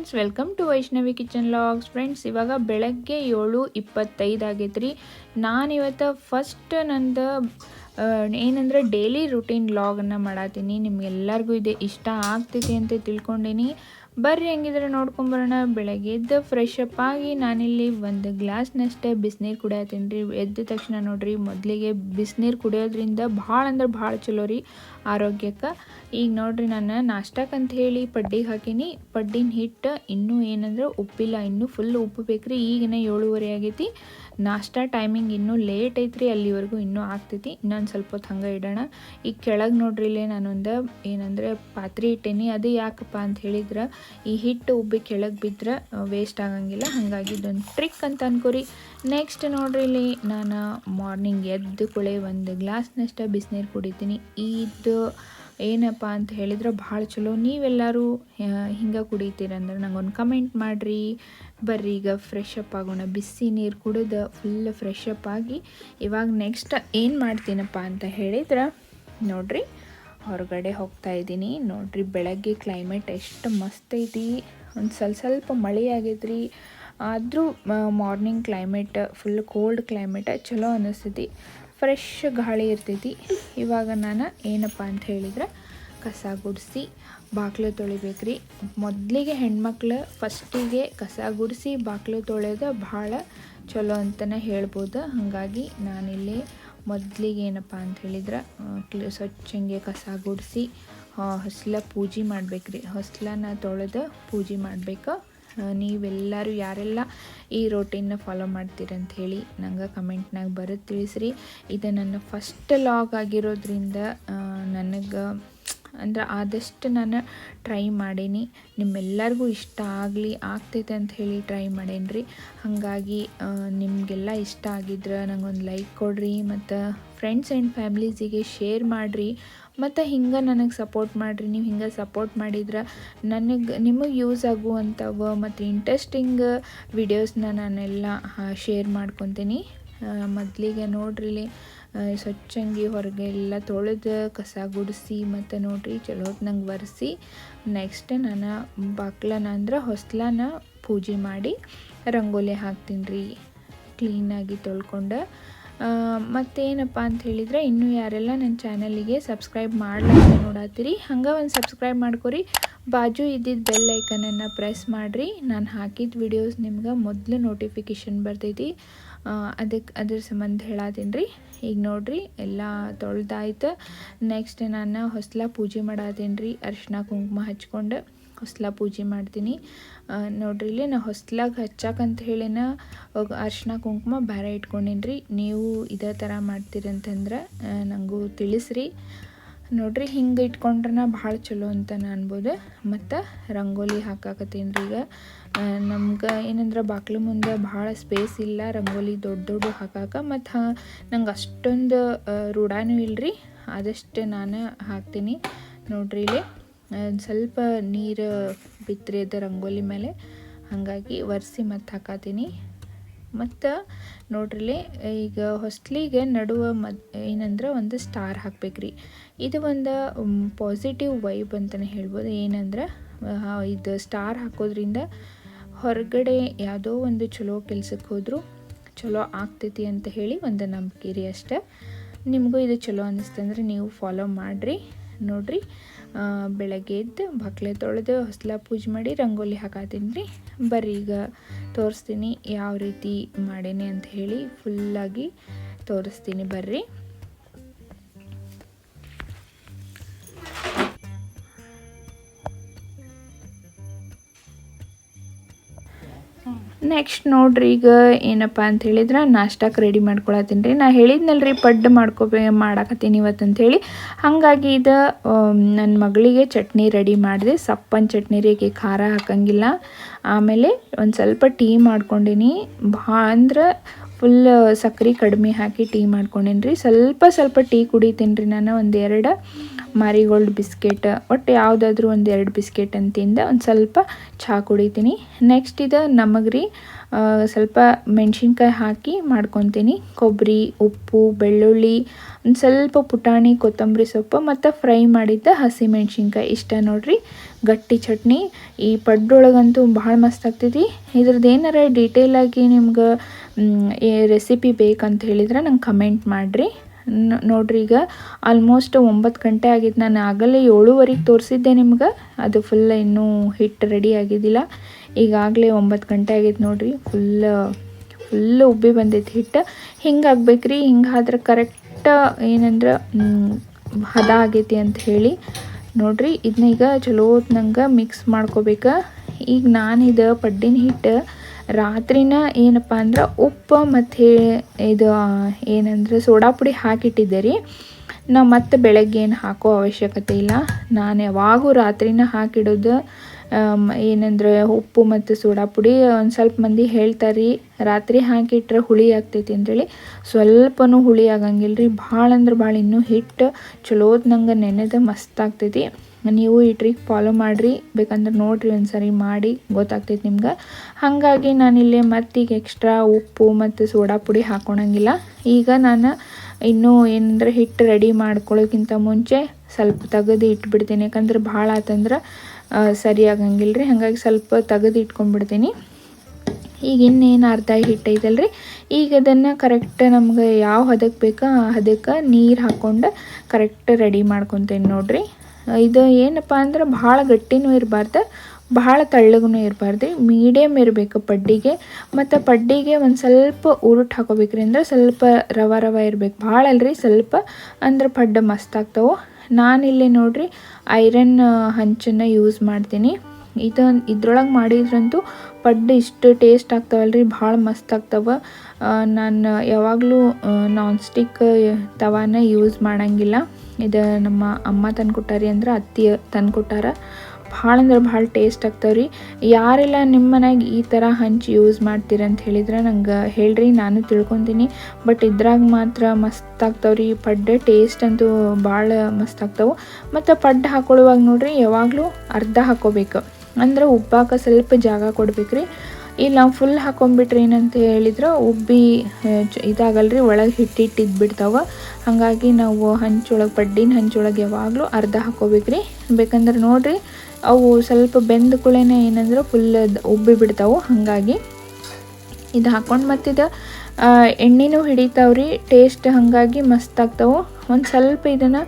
Friends welcome to Vaishnavi kitchen logs friends ಇವಾಗ ಬೆಳಗ್ಗೆ ಏಳು ಇಪ್ಪತ್ತೈದು ಆಗೈತೆ ರೀ ನಾನಿವತ್ತು ಫಸ್ಟ್ ನಂದು ಏನಂದರೆ ಡೈಲಿ ರುಟೀನ್ ಲಾಗನ್ನು ಮಾಡತ್ತೀನಿ ನಿಮ್ಗೆಲ್ಲರಿಗೂ ಇದೆ. ಇಷ್ಟ ಆಗ್ತೈತಿ ಅಂತ ತಿಳ್ಕೊಂಡೀನಿ. ಬರ್ರಿ ಹೆಂಗಿದ್ರೆ ನೋಡ್ಕೊಂಬರೋಣ. ಬೆಳಗ್ಗೆ ಎದ್ದು ಫ್ರೆಶ್ ಅಪ್ ಆಗಿ ನಾನಿಲ್ಲಿ ಒಂದು ಗ್ಲಾಸ್ನಷ್ಟೇ ಬಿಸಿನೀರು ಕುಡಿಯತ್ತೀನಿ ರೀ. ಎದ್ದ ತಕ್ಷಣ ನೋಡ್ರಿ ಮೊದಲಿಗೆ ಬಿಸಿನೀರು ಕುಡಿಯೋದ್ರಿಂದ ಭಾಳ ಅಂದ್ರೆ ಭಾಳ ಚಲೋ ರೀ ಆರೋಗ್ಯಕ್ಕೆ. ಈಗ ನೋಡ್ರಿ ನಾನು ನಾಷ್ಟಕ್ಕಂತ ಹೇಳಿ ಪಡ್ಡಿಗೆ ಹಾಕೀನಿ. ಪಡ್ಡಿನ ಹಿಟ್ಟು ಇನ್ನೂ ಏನಂದ್ರೆ ಉಪ್ಪಿಲ್ಲ, ಇನ್ನೂ ಫುಲ್ ಉಪ್ಪು ಬೇಕ್ರಿ. ಈಗಿನ ಏಳುವರೆ ಆಗೈತಿ. ನಾಷ್ಟ ಟೈಮಿಂಗ್ ಇನ್ನೂ ಲೇಟ್ ಐತ್ರಿ, ಅಲ್ಲಿವರೆಗೂ ಇನ್ನೂ ಆಗ್ತೈತಿ. ಇನ್ನೊಂದು ಸ್ವಲ್ಪ ಹೊತ್ತು ಹಂಗೆ ಇಡೋಣ. ಈಗ ಕೆಳಗೆ ನೋಡ್ರಿ ಇಲ್ಲೇ ನಾನೊಂದು ಏನಂದರೆ ಪಾತ್ರೆ ಇಟ್ಟೇನಿ. ಅದು ಯಾಕಪ್ಪ ಅಂತ ಹೇಳಿದ್ರೆ, ಈ ಹಿಟ್ಟು ಉಬ್ಬಿ ಕೆಳಗೆ ಬಿದ್ದರೆ ವೇಸ್ಟ್ ಆಗಂಗಿಲ್ಲ. ಹಾಗಾಗಿ ಇದೊಂದು ಟ್ರಿಕ್ ಅಂತ ಅನ್ಕೋರಿ. ನೆಕ್ಸ್ಟ್ ನೋಡ್ರಿ ಇಲ್ಲಿ ನಾನು ಮಾರ್ನಿಂಗ್ ಎದ್ದು ಕುಳೆ ಒಂದು ಗ್ಲಾಸ್ನಷ್ಟು ಬಿಸಿನೀರು ಕುಡಿತೀನಿ. ಇದು ಏನಪ್ಪ ಅಂತ ಹೇಳಿದ್ರೆ ಭಾಳ ಚಲೋ. ನೀವೆಲ್ಲರೂ ಹಿಂಗೆ ಕುಡಿತೀರಂದ್ರೆ ಒಂದು ಕಮೆಂಟ್ ಮಾಡಿರಿ. ಬರ್ರಿ ಈಗ ಫ್ರೆಶ್ ಅಪ್ ಆಗೋಣ. ಬಿಸಿ ನೀರು ಕುಡಿದು ಫುಲ್ ಫ್ರೆಶ್ ಅಪ್ ಆಗಿ ಇವಾಗ ನೆಕ್ಸ್ಟ್ ಏನು ಮಾಡ್ತೀನಪ್ಪ ಅಂತ ಹೇಳಿದ್ರೆ ನೋಡ್ರಿ, ಹೊರಗಡೆ ಹೋಗ್ತಾ ಇದ್ದೀನಿ. ನೋಡ್ರಿ ಬೆಳಗ್ಗೆ ಕ್ಲೈಮೇಟ್ ಎಷ್ಟು ಮಸ್ತ್ ಐತಿ. ಒಂದು ಸ್ವಲ್ಪ ಸ್ವಲ್ಪ ಮಳೆ ಆಗೈತ್ರಿ ಆದರೂ morning climate full cold climate ಚಲೋ ಅನ್ನಿಸ್ತೈತಿ ಫ್ರೆಶ್ ಗಾಳಿ ಇರ್ತೈತಿ. ಇವಾಗ ನಾನು ಏನಪ್ಪ ಅಂತ ಹೇಳಿದ್ರೆ, ಕಸ ಗುಡಿಸಿ ಬಾಗಿಲು ತೊಳಿಬೇಕ್ರಿ. ಮೊದಲಿಗೆ ಹೆಣ್ಮಕ್ಳು ಫಸ್ಟಿಗೆ ಕಸ ಗುಡಿಸಿ ಬಾಗಿಲು ತೊಳೆದು ಭಾಳ ಚಲೋ ಅಂತಲೇ ಹೇಳ್ಬೋದು. ಹಾಗಾಗಿ ನಾನಿಲ್ಲಿ ಮೊದಲಿಗೆ ಏನಪ್ಪ ಅಂತ ಹೇಳಿದ್ರೆ ಸ್ವಚ್ಛಂಗೆ ಕಸ ಗುಡಿಸಿ ಹೊಸ್ಲ ಪೂಜೆ ಮಾಡ್ಬೇಕ್ರಿ. ಹೊಸಲನ್ನ ತೊಳೆದು ಪೂಜೆ ಮಾಡ್ಬೇಕು. ನೀವೆಲ್ಲರೂ ಯಾರೆಲ್ಲ ಈ ರೋಟೀನ್ನ ಫಾಲೋ ಮಾಡ್ತೀರಂತ ಹೇಳಿ ನಂಗೆ ಕಮೆಂಟ್ನಾಗ ಬರೋದು ತಿಳಿಸ್ರಿ. ಇದು ನನ್ನ ಫಸ್ಟ್ ಲಾಗ್ ಆಗಿರೋದ್ರಿಂದ ನನಗೆ ಅಂದ್ರೆ ಆದಷ್ಟು ನಾನು ಟ್ರೈ ಮಾಡೀನಿ. ನಿಮ್ಮೆಲ್ಲರಿಗೂ ಇಷ್ಟ ಆಗಲಿ, ಆಗ್ತೈತೆ ಅಂತ ಹೇಳಿ ಟ್ರೈ ಮಾಡೇನಿ ರೀ ಹಾಗಾಗಿ ನಿಮಗೆಲ್ಲ ಇಷ್ಟ ಆಗಿದ್ರೆ ನನಗೊಂದು ಲೈಕ್ ಕೊಡ್ರಿ, ಮತ್ತು ಫ್ರೆಂಡ್ಸ್ ಆ್ಯಂಡ್ ಫ್ಯಾಮ್ಲೀಸಿಗೆ ಶೇರ್ ಮಾಡಿರಿ. ಮತ್ತು ಹಿಂಗೆ ನನಗೆ ಸಪೋರ್ಟ್ ಮಾಡಿರಿ. ನೀವು ಹಿಂಗೆ ಸಪೋರ್ಟ್ ಮಾಡಿದ್ರೆ ನನಗೆ, ನಿಮಗೆ ಯೂಸ್ ಆಗುವಂಥವು ಮತ್ತು ಇಂಟ್ರೆಸ್ಟಿಂಗ್ ವಿಡಿಯೋಸ್ನ ನಾನೆಲ್ಲ ಶೇರ್ ಮಾಡ್ಕೊತೀನಿ. ಮೊದಲಿಗೆ ನೋಡ್ರಿ ಸ್ವಚ್ಛಂಗಿ ಹೊರಗೆ ಎಲ್ಲ ತೊಳೆದು ಕಸ ಗುಡಿಸಿ ಮತ್ತು ನೋಡಿರಿ ಚಲೋ ನಂಗೆ ಒರೆಸಿ ನೆಕ್ಸ್ಟ್ ನಾನು ಬಾಕ್ಲನ ಅಂದ್ರೆ ಹೊಸ್ಲನ ಪೂಜೆ ಮಾಡಿ ರಂಗೋಲಿ ಹಾಕ್ತೀನಿ ರೀ ಕ್ಲೀನಾಗಿ ತೊಳ್ಕೊಂಡು. ಮತ್ತೇನಪ್ಪ ಅಂತ ಹೇಳಿದ್ರೆ ಇನ್ನೂ ಯಾರೆಲ್ಲ ನನ್ನ ಚಾನಲಿಗೆ ಸಬ್ಸ್ಕ್ರೈಬ್ ಮಾಡ್ಲಾರ್ದೆ ನೋಡತ್ತೀರಿ ಹಂಗೆ ಒಂದು ಸಬ್ಸ್ಕ್ರೈಬ್ ಮಾಡ್ಕೊರಿ. ಬಾಜು ಇದ್ದಿದ್ದು ಬೆಲ್ ಐಕನನ್ನು ಪ್ರೆಸ್ ಮಾಡಿರಿ. ನಾನು ಹಾಕಿದ ವಿಡಿಯೋಸ್ ನಿಮ್ಗೆ ಮೊದಲು ನೋಟಿಫಿಕೇಶನ್ ಬರ್ತೈತಿ. ಅದಕ್ಕೆ ಅದ್ರ ಸಂಬಂಧ ಹೇಳತ್ತೀನಿ ರೀ ಈಗ ನೋಡಿರಿ, ಎಲ್ಲ ತೊಳ್ದಾಯ್ತು. ನೆಕ್ಸ್ಟ್ ನಾನು ಹೊಸ್ಲ ಪೂಜೆ ಮಾಡತ್ತೀನಿ ರೀ ಅರ್ಶಿನ ಕುಂಕುಮ ಹಚ್ಕೊಂಡು ಹೊಸ್ಲ ಪೂಜೆ ಮಾಡ್ತೀನಿ. ನೋಡ್ರಿ, ಇಲ್ಲಿ ನಾ ಹೊಸ್ಲಾಗ ಹಚ್ಚಾಕಂತ ಹೇಳಿನ ಅರ್ಶಿನ ಕುಂಕುಮ ಬೇರೆ ಇಟ್ಕೊಂಡಿನಿ ರೀ ನೀವು ಇದೇ ಥರ ಮಾಡ್ತೀರಂತಂದ್ರೆ ನನಗೂ ತಿಳಿಸ್ರಿ. ನೋಡ್ರಿ ಹಿಂಗೆ ಇಟ್ಕೊಂಡ್ರೆ ಭಾಳ ಚಲೋ ಅಂತ ಅನ್ಬೋದು. ಮತ್ತು ರಂಗೋಲಿ ಹಾಕಾಕತ್ತೀನಿ ರೀ ಈಗ ನಮ್ಗೆ ಏನಂದ್ರೆ ಬಾಕ್ಲು ಮುಂದೆ ಭಾಳ ಸ್ಪೇಸ್ ಇಲ್ಲ ರಂಗೋಲಿ ದೊಡ್ಡ ದೊಡ್ಡ ಹಾಕಾಕ. ಮತ್ತು ನಂಗೆ ಅಷ್ಟೊಂದು ರೂಢಾನು ಇಲ್ರಿ. ಆದಷ್ಟು ನಾನು ಹಾಕ್ತೀನಿ. ನೋಡ್ರಿ ಇಲ್ಲಿ. ಸ್ವಲ್ಪ ನೀರು ಬಿತ್ತರಿ ಅದ ರಂಗೋಲಿ ಮೇಲೆ. ಹಾಗಾಗಿ ಒರೆಸಿ ಮತ್ತು ಹಾಕತ್ತೀನಿ ಮತ್ತು ನೋಡ್ರಿಲಿ, ಈಗ ಹೊಸ್ಲಿಗೆ ನಡುವ ಮದ್, ಏನಂದ್ರೆ ಒಂದು ಸ್ಟಾರ್ ಹಾಕ್ಬೇಕ್ರಿ. ಇದು ಒಂದು ಪಾಸಿಟಿವ್ ವೈಬ್ ಅಂತಲೇ ಹೇಳ್ಬೋದು. ಏನಂದ್ರೆ ಇದು ಸ್ಟಾರ್ ಹಾಕೋದ್ರಿಂದ ಹೊರಗಡೆ ಯಾವುದೋ ಒಂದು ಚಲೋ ಕೆಲ್ಸಕ್ಕೆ ಹೋದರೂ ಚಲೋ ಆಗ್ತೈತಿ ಅಂತ ಹೇಳಿ ಒಂದು ನಂಬಿಕೆ ರೀ ಅಷ್ಟೆ. ನಿಮಗೂ ಇದು ಚಲೋ ಅನ್ನಿಸ್ತಂದ್ರೆ ನೀವು ಫಾಲೋ ಮಾಡಿರಿ. ನೋಡಿರಿ ಬೆಳಗ್ಗೆ ಎದ್ದು ಬಕ್ಲೆ ತೊಳೆದು ಹೊಸ್ಲ ಪೂಜೆ ಮಾಡಿ ರಂಗೋಲಿ ಹಾಕಾತೀನಿ ರೀ ಬರ್ರಿ ಈಗ ತೋರಿಸ್ತೀನಿ ಯಾವ ರೀತಿ ಮಾಡೇನಿ ಅಂತ ಹೇಳಿ ಫುಲ್ಲಾಗಿ ತೋರಿಸ್ತೀನಿ ಬರ್ರಿ. ನೆಕ್ಸ್ಟ್ ನೋಡ್ರಿ ಈಗ ಏನಪ್ಪ ಅಂತ ಹೇಳಿದ್ರೆ ನಾಷ್ಟಕ್ಕೆ ರೆಡಿ ಮಾಡ್ಕೊಳತ್ತೀನಿ ರೀ. ನಾ ಹೇಳಿದ್ನಲ್ರಿ ಪಡ್ಡು ಮಾಡ್ಕೋಬೇ ಮಾಡಾಕತ್ತೀನಿ ಇವತ್ತು ಹೇಳಿ. ಹಾಗಾಗಿ ಇದು ನನ್ನ ಮಗಳಿಗೆ ಚಟ್ನಿ ರೆಡಿ ಮಾಡಿದೆ. ಸಪ್ಪನ್ ಚಟ್ನಿ ರೀ ಈಗ ಖಾರ ಹಾಕಂಗಿಲ್ಲ. ಆಮೇಲೆ ಒಂದು ಸ್ವಲ್ಪ ಟೀ ಮಾಡ್ಕೊಂಡಿನಿ. ಭಾ ಅಂದ್ರೆ ಫುಲ್ ಸಕ್ರೆ ಕಡಿಮೆ ಹಾಕಿ ಟೀ ಮಾಡ್ಕೊಂಡೇನಿ ರೀ. ಸ್ವಲ್ಪ ಸ್ವಲ್ಪ ಟೀ ಕುಡಿತೀನಿ ರೀ ನಾನು. ಒಂದೆರಡು ಮಾರಿಗೋಲ್ಡ್ ಬಿಸ್ಕೆಟ್, ಒಟ್ಟು ಯಾವುದಾದ್ರೂ ಒಂದು ಎರಡು ಬಿಸ್ಕೆಟ್ ಅಂತಿಂದ ಒಂದು ಸ್ವಲ್ಪ ಚಹಾ ಕುಡಿತೀನಿ. ನೆಕ್ಸ್ಟ್ ಇದು ನಮಗೆ ರೀ ಸ್ವಲ್ಪ ಮೆಣಸಿನ್ಕಾಯಿ ಹಾಕಿ ಮಾಡ್ಕೊತೀನಿ. ಕೊಬ್ಬರಿ ಉಪ್ಪು, ಬೆಳ್ಳುಳ್ಳಿ, ಒಂದು ಸ್ವಲ್ಪ ಪುಟಾಣಿ, ಕೊತ್ತಂಬರಿ ಸೊಪ್ಪು, ಮತ್ತು ಫ್ರೈ ಮಾಡಿದ್ದ ಹಸಿ ಮೆಣಸಿನ್ಕಾಯಿ ಇಷ್ಟ ನೋಡ್ರಿ. ಗಟ್ಟಿ ಚಟ್ನಿ. ಈ ಪಡ್ಡೊಳಗಂತೂ ಭಾಳ ಮಸ್ತ್ ಆಗ್ತೈತಿ. ಇದ್ರದ್ದು ಏನಾರ ಡೀಟೇಲಾಗಿ ನಿಮ್ಗೆ ರೆಸಿಪಿ ಬೇಕಂತ ಹೇಳಿದ್ರೆ ನಂಗೆ ಕಮೆಂಟ್ ಮಾಡಿರಿ. ನೋಡ್ರಿ ಈಗ ಆಲ್ಮೋಸ್ಟ್ ಒಂಬತ್ತು ಗಂಟೆ ಆಗಿತ್ತು ನಾನು ಆಗಲೇ ಏಳುವರೆಗೆ ತೋರಿಸಿದ್ದೆ ನಿಮ್ಗೆ. ಅದು ಫುಲ್ ಇನ್ನೂ ಹಿಟ್ಟು ರೆಡಿ ಆಗಿದ್ದಿಲ್ಲ. ಈಗಾಗಲೇ ಒಂಬತ್ತು ಗಂಟೆ ಆಗೈತೆ ನೋಡ್ರಿ ಫುಲ್ ಫುಲ್ ಉಬ್ಬಿ ಬಂದೈತಿ ಹಿಟ್ಟು ಹಿಂಗೆ ಆಗ್ಬೇಕ್ರಿ, ಹಿಂಗೆ ಆದ್ರೆ ಕರೆಕ್ಟ್ ಏನಂದ್ರೆ ಹದ ಆಗೈತಿ ಅಂತ ಹೇಳಿ. ನೋಡ್ರಿ ಇದನ್ನ ಈಗ ಚಲೋ ನಂಗೆ ಮಿಕ್ಸ್ ಮಾಡ್ಕೋಬೇಕು. ಈಗ ನಾನು ಇದು ಪಡ್ಡಿನ ಹಿಟ್ಟು ರಾತ್ರಿನ ಏನಪ್ಪ ಅಂದ್ರೆ ಉಪ್ಪು ಮತ್ತು ಇದು ಏನಂದ್ರೆ ಸೋಡಾ ಪುಡಿ ಹಾಕಿಟ್ಟಿದ್ದೆ ರೀ ನಾವು ಮತ್ತೆ ಬೆಳಗ್ಗೆ ಏನು ಹಾಕೋ ಅವಶ್ಯಕತೆ ಇಲ್ಲ. ನಾನು ಯಾವಾಗೂ ರಾತ್ರಿನ ಹಾಕಿಡೋದು ಏನಂದ್ರೆ ಉಪ್ಪು ಮತ್ತು ಸೋಡಾ ಪುಡಿ ಒಂದು ಸ್ವಲ್ಪ ಮಂದಿ ಹೇಳ್ತಾರೆ ರೀ ರಾತ್ರಿ ಹಾಕಿಟ್ರೆ ಹುಳಿ ಆಗ್ತೈತಿ ಅಂತೇಳಿ ಸ್ವಲ್ಪನೂ ಹುಳಿ ಆಗಂಗಿಲ್ಲ ರೀ ಭಾಳ ಅಂದ್ರೆ ಭಾಳ ಇನ್ನೂ ಹಿಟ್ಟು ಚಲೋದ್ ನಂಗೆ ನೆನೆದ ಮಸ್ತ್ ಆಗ್ತೈತಿ. ನೀವು ಈ ಟ್ರಿಕ್ ಫಾಲೋ ಮಾಡಿರಿ. ಬೇಕಂದ್ರೆ ನೋಡಿರಿ ಒಂದು ಸರಿ ಮಾಡಿ, ಗೊತ್ತಾಗ್ತೈತೆ ನಿಮ್ಗೆ. ಹಾಗಾಗಿ ನಾನಿಲ್ಲಿ ಮತ್ತೀಗ ಎಕ್ಸ್ಟ್ರಾ ಉಪ್ಪು ಮತ್ತು ಸೋಡಾ ಪುಡಿ ಹಾಕೊಳಂಗಿಲ್ಲ ಈಗ ನಾನು ಇನ್ನೂ ಏನಂದ್ರೆ ಹಿಟ್ಟು ರೆಡಿ ಮಾಡ್ಕೊಳ್ಳೋಕ್ಕಿಂತ ಮುಂಚೆ ಸ್ವಲ್ಪ ತೆಗೆದು ಇಟ್ಬಿಡ್ತೀನಿ. ಯಾಕಂದ್ರೆ ಭಾಳ ಆತಂದ್ರೆ ಸರಿ ಆಗಂಗಿಲ್ಲ ರೀ ಹಾಗಾಗಿ ಸ್ವಲ್ಪ ತೆಗೆದು ಇಟ್ಕೊಂಡ್ಬಿಡ್ತೀನಿ. ಈಗ ಇನ್ನೇನು ಅರ್ಧ ಹಿಟ್ಟು ರೀ ಈಗ ಅದನ್ನು ಕರೆಕ್ಟ್ ನಮ್ಗೆ ಯಾವ ಹದಕ್ಕೆ ಬೇಕೋ ಆ ಹದಕ್ಕೆ ನೀರು ಹಾಕ್ಕೊಂಡು ಕರೆಕ್ಟ್ ರೆಡಿ ಮಾಡ್ಕೊತೀನಿ ನೋಡ್ರಿ. ಇದು ಏನಪ್ಪ ಅಂದ್ರೆ ಭಾಳ ಗಟ್ಟಿನೂ ಇರಬಾರ್ದು ಭಾಳ ತಳ್ಳಗೂ ಇರಬಾರ್ದು. ಮೀಡಿಯಮ್ ಇರಬೇಕು ಪಡ್ಡಿಗೆ. ಮತ್ತು ಪಡ್ಡಿಗೆ ಒಂದು ಸ್ವಲ್ಪ ಉರುಟ್ ಹಾಕೋಬೇಕ್ರಿ ಅಂದ್ರೆ ಸ್ವಲ್ಪ ರವ ರವ ಇರಬೇಕು. ಭಾಳ ಅಲ್ರಿ ಸ್ವಲ್ಪ ಅಂದ್ರೆ ಪಡ್ಡ ಮಸ್ತ್ ಆಗ್ತಾವೆ. ನಾನಿಲ್ಲಿ ನೋಡ್ರಿ ಐರನ್ ಹಂಚನ್ನು ಯೂಸ್ ಮಾಡ್ತೀನಿ. ಇದು ಇದ್ರೊಳಗೆ ಮಾಡಿದ್ರಂತೂ ಪಡ್ಡು ಇಷ್ಟು ಟೇಸ್ಟ್ ಆಗ್ತಾವಲ್ರಿ ಭಾಳ ಮಸ್ತ್ ಆಗ್ತಾವ. ನಾನು ಯಾವಾಗಲೂ ನಾನ್ ಸ್ಟಿಕ್ ತವಾನ ಯೂಸ್ ಮಾಡಂಗಿಲ್ಲ. ಇದು ನಮ್ಮ ಅಮ್ಮ ತಂದ್ಕೊಟ್ಟಾರಿ ಅಂದ್ರೆ ಅತ್ತಿ ತಂದ್ಕೊಟ್ಟಾರ. ಭಾಳ ಅಂದ್ರೆ ಭಾಳ ಟೇಸ್ಟ್ ಆಗ್ತಾವ್ರಿ. ಯಾರೆಲ್ಲ ನಿಮ್ಮ ಮನ್ಯಾಗ ಈ ಥರ ಹಂಚಿ ಯೂಸ್ ಮಾಡ್ತೀರ ಅಂತ ಹೇಳಿದ್ರೆ ನಂಗೆ ಹೇಳ್ರಿ, ನಾನು ತಿಳ್ಕೊತೀನಿ. ಬಟ್ ಇದ್ರಾಗ ಮಾತ್ರ ಮಸ್ತ್ ರೀ ಪಡ್ಡೆ ಟೇಸ್ಟ್ ಅಂತೂ ಭಾಳ ಮಸ್ತ್ ಆಗ್ತಾವೆ. ಮತ್ತು ಪಡ್ಡು ಹಾಕೊಳ್ಳುವಾಗ ನೋಡ್ರಿ, ಯಾವಾಗಲೂ ಅರ್ಧ ಹಾಕೋಬೇಕು. ಅಂದ್ರೆ ಉಪ್ಪಾಕ ಸ್ವಲ್ಪ ಜಾಗ ಕೊಡ್ಬೇಕ್ರಿ. ಇಲ್ಲಿ ನಾವು ಫುಲ್ ಹಾಕೊಂಡ್ಬಿಟ್ರೆ ಏನಂತ ಹೇಳಿದ್ರೆ ಉಬ್ಬಿ ಇದಾಗಲ್ರಿ, ಒಳಗೆ ಹಿಟ್ಟಿಟ್ಟಿದ್ದು ಬಿಡ್ತಾವ ಹಾಗಾಗಿ ನಾವು ಹಂಚೊಳಗೆ ಪಡ್ಡಿನ ಹಂಚೊಳಗೆ ಯಾವಾಗಲೂ ಅರ್ಧ ಹಾಕೋಬೇಕ್ರಿ. ಬೇಕಂದ್ರೆ ನೋಡಿರಿ, ಅವು ಸ್ವಲ್ಪ ಬೆಂದ ಕೂಳೆನೆ ಏನಂದ್ರೆ ಫುಲ್ ಉಬ್ಬಿ ಬಿಡ್ತಾವೆ. ಹಾಗಾಗಿ ಇದು ಹಾಕ್ಕೊಂಡು ಮತ್ತಿದು ಎಣ್ಣೆನೂ ಹಿಡಿತಾವ್ರಿ ಟೇಸ್ಟ್ ಹಾಗಾಗಿ ಮಸ್ತ್ ಆಗ್ತಾವೆ. ಒಂದು ಸ್ವಲ್ಪ ಇದನ್ನು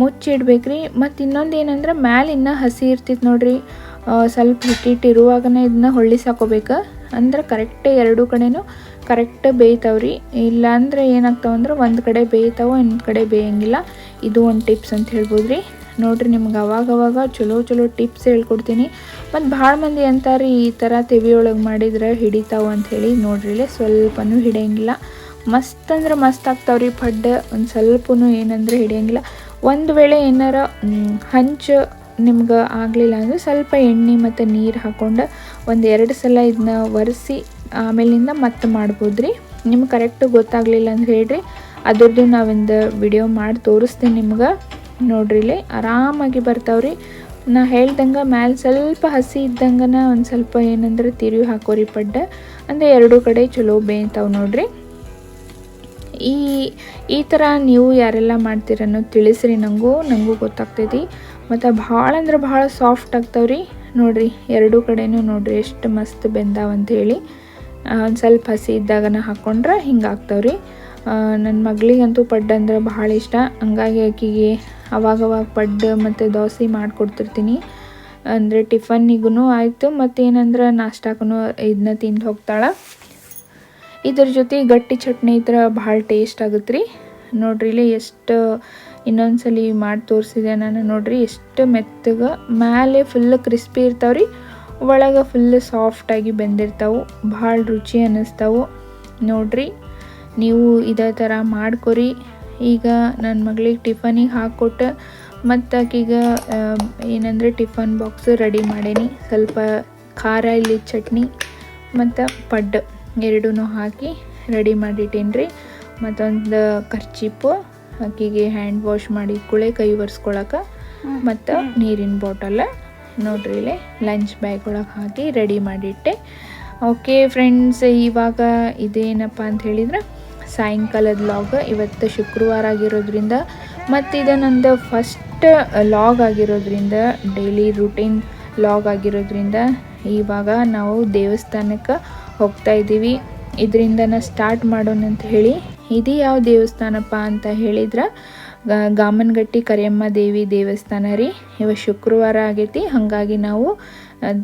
ಮುಚ್ಚಿಡ್ಬೇಕ್ರಿ. ಮತ್ತು ಇನ್ನೊಂದು ಏನಂದ್ರೆ ಮ್ಯಾಲೆ ಹಸಿ ಇರ್ತೈತೆ ನೋಡ್ರಿ. ಸ್ವಲ್ಪ ಹಿಟ್ಟಿಟ್ಟಿರುವಾಗನೇ ಇದನ್ನ ಹೊಳ್ಳಿ ಸಾಕೋಬೇಕು. ಅಂದ್ರೆ ಕರೆಕ್ಟ್ ಎರಡೂ ಕಡೆನೂ ಕರೆಕ್ಟ್ ಬೇಯ್ತಾವ್ರಿ. ಇಲ್ಲಾಂದ್ರೆ ಏನಾಗ್ತಾವ ಅಂದ್ರೆ ಒಂದು ಕಡೆ ಬೇಯ್ತಾವ, ಇನ್ನೊಂದು ಕಡೆ ಬೇಯಂಗಿಲ್ಲ. ಇದು ಒಂದು ಟಿಪ್ಸ್ ಅಂತ ಹೇಳ್ಬೋದು ರೀ ನೋಡ್ರಿ ನಿಮ್ಗೆ ಅವಾಗವಾಗ ಚಲೋ ಚಲೋ ಟಿಪ್ಸ್ ಹೇಳ್ಕೊಡ್ತೀನಿ. ಮತ್ತು ಭಾಳ ಮಂದಿ ಅಂತಾರೆ ಈ ಥರ ತೆವಿಯೊಳಗೆ ಮಾಡಿದ್ರೆ ಹಿಡಿತಾವ ಅಂತ ಹೇಳಿ ನೋಡ್ರಿ ಇಲ್ಲೇ ಸ್ವಲ್ಪನೂ ಹಿಡಿಯಂಗಿಲ್ಲ. ಮಸ್ತ್ ಅಂದ್ರೆ ಮಸ್ತ್ ಆಗ್ತಾವ್ರಿ ಪಡ್ಡು. ಒಂದು ಸ್ವಲ್ಪನೂ ಏನಂದ್ರೆ ಹಿಡಿಯಂಗಿಲ್ಲ. ಒಂದು ವೇಳೆ ಏನಾರ ಹಂಚು ನಿಮ್ಗೆ ಆಗಲಿಲ್ಲ ಅಂದರೆ ಸ್ವಲ್ಪ ಎಣ್ಣೆ ಮತ್ತು ನೀರು ಹಾಕ್ಕೊಂಡು ಒಂದು ಎರಡು ಸಲ ಇದನ್ನ ಒರೆಸಿ ಆಮೇಲಿಂದ ಮತ್ತೆ ಮಾಡ್ಬೋದು ರೀ ನಿಮ್ಗೆ ಕರೆಕ್ಟ್ ಗೊತ್ತಾಗಲಿಲ್ಲ ಅಂದ್ರೆ ಹೇಳ್ರಿ. ಅದ್ರದ್ದು ನಾವಿಂದ ವಿಡಿಯೋ ಮಾಡಿ ತೋರಿಸ್ತೀನಿ ನಿಮ್ಗೆ. ನೋಡ್ರಿ ಇಲ್ಲಿ ಆರಾಮಾಗಿ ಬರ್ತಾವ್ರಿ. ನಾ ಹೇಳ್ದಂಗೆ ಮ್ಯಾಲೆ ಸ್ವಲ್ಪ ಹಸಿ ಇದ್ದಂಗನ ಒಂದು ಸ್ವಲ್ಪ ಏನಂದ್ರೆ ತಿರುವಿ ಹಾಕೋರಿ ಪಡ್ಡ. ಅಂದರೆ ಎರಡೂ ಕಡೆ ಚಲೋ ಬೇಯ್ತಾವೆ ನೋಡ್ರಿ. ಈ ಈ ಥರ ನೀವು ಯಾರೆಲ್ಲ ಮಾಡ್ತೀರನ್ನೋ ತಿಳಿಸ್ರಿ ನನಗೂ ನನಗೂ ಗೊತ್ತಾಗ್ತೈತಿ. ಮತ್ತು ಭಾಳ ಅಂದ್ರೆ ಭಾಳ ಸಾಫ್ಟ್ ಆಗ್ತಾವ್ರಿ. ನೋಡ್ರಿ, ಎರಡೂ ಕಡೆನೂ ನೋಡ್ರಿ ಎಷ್ಟು ಮಸ್ತ್ ಬೆಂದಾವ ಅಂಥೇಳಿ. ಒಂದು ಸ್ವಲ್ಪ ಹಸಿ ಇದ್ದಾಗನ ಹಾಕ್ಕೊಂಡ್ರೆ ಹಿಂಗೆ ಆಗ್ತಾವ್ರಿ. ನನ್ನ ಮಗಳಿಗಂತೂ ಪಡ್ಡು ಅಂದ್ರೆ ಭಾಳ ಇಷ್ಟ. ಹಂಗಾಗಿ ಆಕಿಗೆ ಅವಾಗವಾಗ ಪಡ್ಡು ಮತ್ತು ದೋಸೆ ಮಾಡಿಕೊಡ್ತಿರ್ತೀನಿ. ಅಂದರೆ ಟಿಫನ್ನಿಗೂ ಆಯಿತು, ಮತ್ತೇನಂದ್ರೆ ನಾಷ್ಟಾಗೂ ಇದನ್ನ ತಿಂದು ಹೋಗ್ತಾಳೆ. ಇದ್ರ ಜೊತೆ ಗಟ್ಟಿ ಚಟ್ನಿ ಇದ್ರೆ ಭಾಳ ಟೇಸ್ಟ್ ಆಗುತ್ತೆ ರೀ ನೋಡ್ರಿ ಇಲ್ಲಿ ಎಷ್ಟು ಇನ್ನೊಂದ್ಸಲಿ ಮಾಡಿ ತೋರಿಸಿದೆ ನಾನು. ನೋಡ್ರಿ, ಎಷ್ಟು ಮೆತ್ತಗೆ ಮೇಲೆ ಫುಲ್ ಕ್ರಿಸ್ಪಿ ಇರ್ತಾವ್ರಿ. ಒಳಗೆ ಫುಲ್ ಸಾಫ್ಟಾಗಿ ಬೆಂದಿರ್ತಾವೆ. ಭಾಳ ರುಚಿ ಅನ್ನಿಸ್ತಾವು. ನೋಡ್ರಿ, ನೀವು ಇದೇ ಥರ ಮಾಡ್ಕೊರಿ. ಈಗ ನನ್ನ ಮಗಳಿಗೆ ಟಿಫನಿಗೆ ಹಾಕ್ಕೊಟ್ಟು ಮತ್ತು ಆಕೀಗ ಏನಂದರೆ ಟಿಫನ್ ಬಾಕ್ಸ್ ರೆಡಿ ಮಾಡೇನಿ. ಸ್ವಲ್ಪ ಖಾರ ಇಲ್ಲಿ ಚಟ್ನಿ, ಮತ್ತು ಪಡ್ಡು ಎರಡೂ ಹಾಕಿ ರೆಡಿ ಮಾಡಿಟ್ಟೇನಿ ರೀ ಮತ್ತೊಂದು ಖರ್ಚಿಪ್ಪು. ಆಕಿಗೆ ಹ್ಯಾಂಡ್ ವಾಶ್ ಮಾಡಿ ಕುಳೆ ಕೈ ಒರೆಸ್ಕೊಳಕ್ಕೆ ಮತ್ತು ನೀರಿನ ಬಾಟಲ್ ನೋಡ್ರಿ ಇಲ್ಲಿ ಲಂಚ್ ಬ್ಯಾಗ್ ಒಳಗೆ ಹಾಕಿ ರೆಡಿ ಮಾಡಿಟ್ಟೆ. ಓಕೆ ಫ್ರೆಂಡ್ಸ್ ಇವಾಗ ಇದೇನಪ್ಪ ಅಂತ ಹೇಳಿದ್ರೆ ಸಾಯಂಕಾಲದ ಲಾಗ್ ಇವತ್ತು ಶುಕ್ರವಾರ ಆಗಿರೋದ್ರಿಂದ ಮತ್ತು ಇದು ನಂದು ಫಸ್ಟ್ ಲಾಗ್ ಆಗಿರೋದ್ರಿಂದ ಡೈಲಿ ರುಟೀನ್ ಲಾಗ್ ಆಗಿರೋದ್ರಿಂದ ಇವಾಗ ನಾವು ದೇವಸ್ಥಾನಕ್ಕೆ ಹೋಗ್ತಾ ಇದ್ದೀವಿ ಇದರಿಂದನ ಸ್ಟಾರ್ಟ್ ಮಾಡೋಣ ಅಂತ ಹೇಳಿ ಇದು ಯಾವ ದೇವಸ್ಥಾನಪ್ಪ ಅಂತ ಹೇಳಿದ್ರೆ? ಗಾಮನಗಟ್ಟಿ ಕರಿಯಮ್ಮ ದೇವಿ ದೇವಸ್ಥಾನ ರೀ. ಇವತ್ತು ಶುಕ್ರವಾರ ಆಗೈತಿ. ಹಾಗಾಗಿ ನಾವು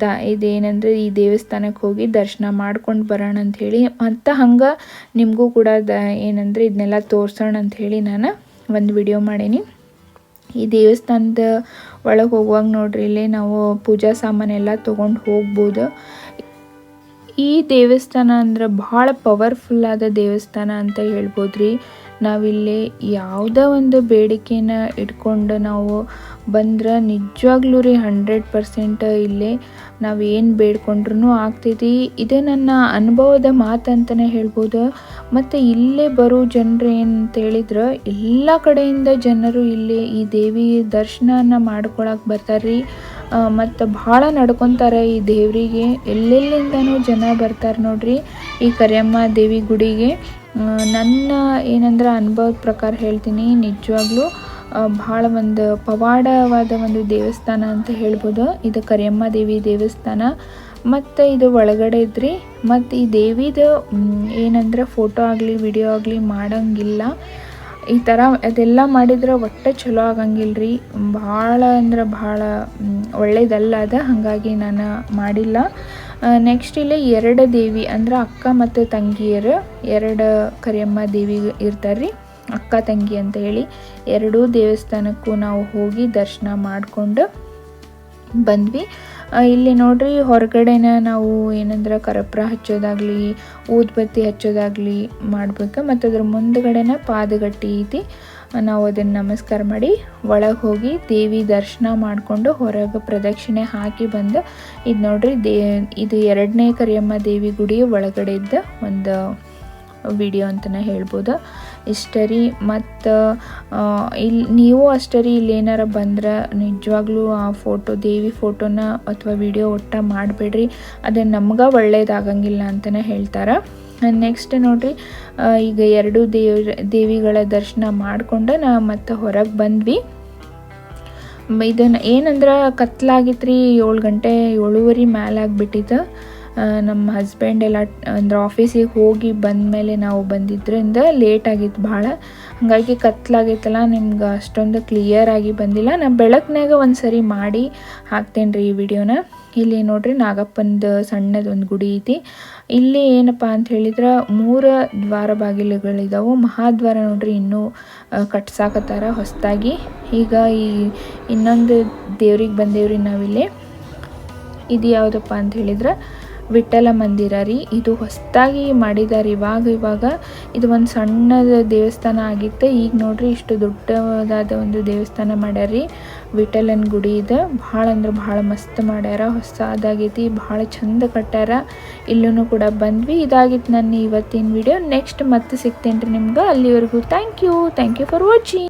ದ, ಇದೇನಂದ್ರೆ ಈ ದೇವಸ್ಥಾನಕ್ಕೆ ಹೋಗಿ ದರ್ಶನ ಮಾಡ್ಕೊಂಡು ಬರೋಣ ಅಂತ ಹೇಳಿ. ಮತ್ತು ಹಂಗೆ ನಿಮಗೂ ಕೂಡ ದ, ಏನಂದ್ರೆ ಇದನ್ನೆಲ್ಲ ತೋರ್ಸೋಣ ಅಂತ ಹೇಳಿ ನಾನು ಒಂದು ವಿಡಿಯೋ ಮಾಡೀನಿ. ಈ ದೇವಸ್ಥಾನದ ಒಳಗೆ ಹೋಗುವಾಗ ನೋಡ್ರಿ, ಇಲ್ಲಿ ನಾವು ಪೂಜಾ ಸಾಮಾನೆಲ್ಲ ತೊಗೊಂಡು ಹೋಗ್ಬೋದು. ಈ ದೇವಸ್ಥಾನ ಅಂದ್ರೆ ಭಾಳ ಪವರ್ಫುಲ್ ಆದ ದೇವಸ್ಥಾನ ಅಂತ ಹೇಳ್ಬೋದು ರೀ ನಾವಿಲ್ಲಿ ಯಾವುದೇ ಒಂದು ಬೇಡಿಕೆನ ಇಟ್ಕೊಂಡು ನಾವು ಬಂದ್ರೆ ನಿಜವಾಗ್ಲೂ ರೀ ಹಂಡ್ರೆಡ್ ಪರ್ಸೆಂಟ್ ಇಲ್ಲೇ ನಾವು ಏನು ಬೇಡ್ಕೊಂಡ್ರೂ ಆಗ್ತೈತಿ. ಇದೇ ನನ್ನ ಅನುಭವದ ಮಾತು ಅಂತಲೇ ಹೇಳ್ಬೋದು. ಮತ್ತು ಇಲ್ಲೇ ಬರೋ ಜನರು ಏನಂತ ಹೇಳಿದ್ರೆ ಎಲ್ಲ ಕಡೆಯಿಂದ ಜನರು ಇಲ್ಲಿ ಈ ದೇವಿ ದರ್ಶನನ ಮಾಡ್ಕೊಳಕ್ಕೆ ಬರ್ತಾರೆ ಮತ್ತು ಭಾಳ ನಡ್ಕೊತಾರೆ ಈ ದೇವರಿಗೆ. ಎಲ್ಲೆಲ್ಲಿಂದನೂ ಜನ ಬರ್ತಾರೆ ನೋಡ್ರಿ ಈ ಕರಿಯಮ್ಮ ದೇವಿ ಗುಡಿಗೆ. ನನ್ನ ಏನಂದ್ರೆ ಅನುಭವದ ಪ್ರಕಾರ ಹೇಳ್ತೀನಿ, ನಿಜವಾಗ್ಲೂ ಭಾಳ ಒಂದು ಪವಾಡವಾದ ಒಂದು ದೇವಸ್ಥಾನ ಅಂತ ಹೇಳ್ಬೋದು. ಇದು ಕರಿಯಮ್ಮ ದೇವಿ ದೇವಸ್ಥಾನ. ಮತ್ತು ಇದು ಒಳಗಡೆ ಇದ್ರಿ, ಮತ್ತು ಈ ದೇವಿದು ಏನಂದ್ರೆ ಫೋಟೋ ಆಗಲಿ, ವಿಡಿಯೋ ಆಗಲಿ ಮಾಡೋಂಗಿಲ್ಲ. ಈ ಥರ ಅದೆಲ್ಲ ಮಾಡಿದ್ರೆ ಒಟ್ಟೆ ಚಲೋ ಆಗಂಗಿಲ್ಲ ರೀ ಭಾಳ ಅಂದ್ರೆ ಭಾಳ ಒಳ್ಳೇದಲ್ಲ ಅದ, ಹಾಗಾಗಿ ನಾನು ಮಾಡಿಲ್ಲ. ನೆಕ್ಸ್ಟ್ ಇಲ್ಲಿ ಎರಡು ದೇವಿ ಅಂದ್ರೆ ಅಕ್ಕ ಮತ್ತು ತಂಗಿಯರು, ಎರಡು ಕರಿಯಮ್ಮ ದೇವಿ ಇರ್ತಾರೆ ರೀ ಅಕ್ಕ ತಂಗಿ ಅಂತ ಹೇಳಿ. ಎರಡೂ ದೇವಸ್ಥಾನಕ್ಕೂ ನಾವು ಹೋಗಿ ದರ್ಶನ ಮಾಡಿಕೊಂಡು ಬಂದ್ವಿ. ಇಲ್ಲಿ ನೋಡ್ರಿ ಹೊರಗಡೆನ ನಾವು ಏನಂದ್ರೆ ಕರಪ್ರ ಹಚ್ಚೋದಾಗ್ಲಿ, ಊದ್ಬತ್ತಿ ಹಚ್ಚೋದಾಗ್ಲಿ ಮಾಡ್ಬೇಕು. ಮತ್ತು ಅದ್ರ ಮುಂದ್ಗಡೆನ ಪಾದಗಟ್ಟಿ ಐತಿ. ನಾವು ಅದನ್ನು ನಮಸ್ಕಾರ ಮಾಡಿ ಒಳಗೆ ಹೋಗಿ ದೇವಿ ದರ್ಶನ ಮಾಡಿಕೊಂಡು ಹೊರಗೆ ಪ್ರದಕ್ಷಿಣೆ ಹಾಕಿ ಬಂದು, ಇದು ನೋಡ್ರಿ ದೇ, ಇದು ಎರಡನೇ ಕರಿಯಮ್ಮ ದೇವಿ ಗುಡಿ ಒಳಗಡೆ ಇದ್ದ ಒಂದು ವಿಡಿಯೋ ಅಂತಲೇ ಹೇಳ್ಬೋದು. ಇಷ್ಟೇ ರೀ, ಮತ್ತು ಇಲ್ಲಿ ನೀವು ಅಷ್ಟೇ ರೀ ಇಲ್ಲಿ ಏನಾರ ಬಂದ್ರೆ ನಿಜವಾಗ್ಲೂ ಆ ಫೋಟೋ, ದೇವಿ ಫೋಟೋನ ಅಥವಾ ವಿಡಿಯೋ ಒಟ್ಟ ಮಾಡಬೇಡ್ರಿ. ಅದು ನಮ್ಗೆ ಒಳ್ಳೇದಾಗಂಗಿಲ್ಲ ಅಂತಲೇ ಹೇಳ್ತಾರೆ. ನೆಕ್ಸ್ಟ್ ನೋಡಿರಿ ಈಗ ಎರಡು ದೇವ್ರ, ದೇವಿಗಳ ದರ್ಶನ ಮಾಡಿಕೊಂಡು ನಾ ಮತ್ತೆ ಹೊರಗೆ ಬಂದ್ವಿ. ಇದನ್ನು ಏನಂದ್ರೆ ಕತ್ಲಾಗಿತ್ತು ರೀ ಏಳು ಗಂಟೆ ಏಳುವರೆ ಮೇಲೆ ಆಗಿಬಿಟ್ಟಿತ್ತು. ನಮ್ಮ ಹಸ್ಬೆಂಡ್ ಎಲ್ಲ, ಅಂದ್ರೆ ಆಫೀಸಿಗೆ ಹೋಗಿ ಬಂದಮೇಲೆ ನಾವು ಬಂದಿದ್ದರಿಂದ ಲೇಟ್ ಆಗಿತ್ತು ಭಾಳ. ಹಾಗಾಗಿ ಕತ್ಲಾಗೈತಲ್ಲ, ನಿಮ್ಗೆ ಅಷ್ಟೊಂದು ಕ್ಲಿಯರ್ ಆಗಿ ಬಂದಿಲ್ಲ. ನಾನು ಬೆಳಕಿನಾಗ ಒಂದು ಸರಿ ಮಾಡಿ ಹಾಕ್ತೇನೆ ರೀ ಈ ವಿಡಿಯೋನ ಇಲ್ಲಿ ನೋಡ್ರಿ ನಾಗಪ್ಪಂದು ಸಣ್ಣದೊಂದು ಗುಡಿ ಐತಿ. ಇಲ್ಲಿ ಏನಪ್ಪ ಅಂತ ಹೇಳಿದ್ರೆ ಮೂರು ದ್ವಾರ ಬಾಗಿಲುಗಳಿದಾವೆ. ಮಹಾದ್ವಾರ ನೋಡ್ರಿ ಇನ್ನೂ ಕಟ್ಸಾಕತ್ತಾರ ಹೊಸದಾಗಿ. ಈಗ ಈ ಇನ್ನೊಂದು ದೇವ್ರಿಗೆ ಬಂದೇವ್ರಿ ನಾವಿಲ್ಲಿ. ಇದು ಯಾವುದಪ್ಪ ಅಂತ ಹೇಳಿದ್ರೆ ವಿಠ್ಠಲ ಮಂದಿರ ರೀ. ಇದು ಹೊಸದಾಗಿ ಮಾಡಿದ್ದಾರೆ ಇವಾಗ ಇವಾಗ ಇದು ಒಂದು ಸಣ್ಣದ ದೇವಸ್ಥಾನ ಆಗಿತ್ತು. ಈಗ ನೋಡ್ರಿ ಇಷ್ಟು ದೊಡ್ಡದಾದ ಒಂದು ದೇವಸ್ಥಾನ ಮಾಡ್ಯಾರೀ ವಿಠಲನ ಗುಡಿ ಇದೆ. ಭಾಳ ಅಂದ್ರೆ ಭಾಳ ಮಸ್ತ್ ಮಾಡ್ಯಾರ. ಹೊಸದಾಗೈತಿ, ಭಾಳ ಚಂದ ಕಟ್ಟಾರ ಇಲ್ಲೂ ಕೂಡ ಬಂದ್ವಿ. ಇದಾಗಿತ್ತು ನನ್ನ ಇವತ್ತಿನ ವಿಡಿಯೋ ನೆಕ್ಸ್ಟ್ ಮತ್ತೆ ಸಿಗ್ತೇನೆ ರೀ ನಿಮ್ಗೆ. ಅಲ್ಲಿವರೆಗೂ thank you thank you for watching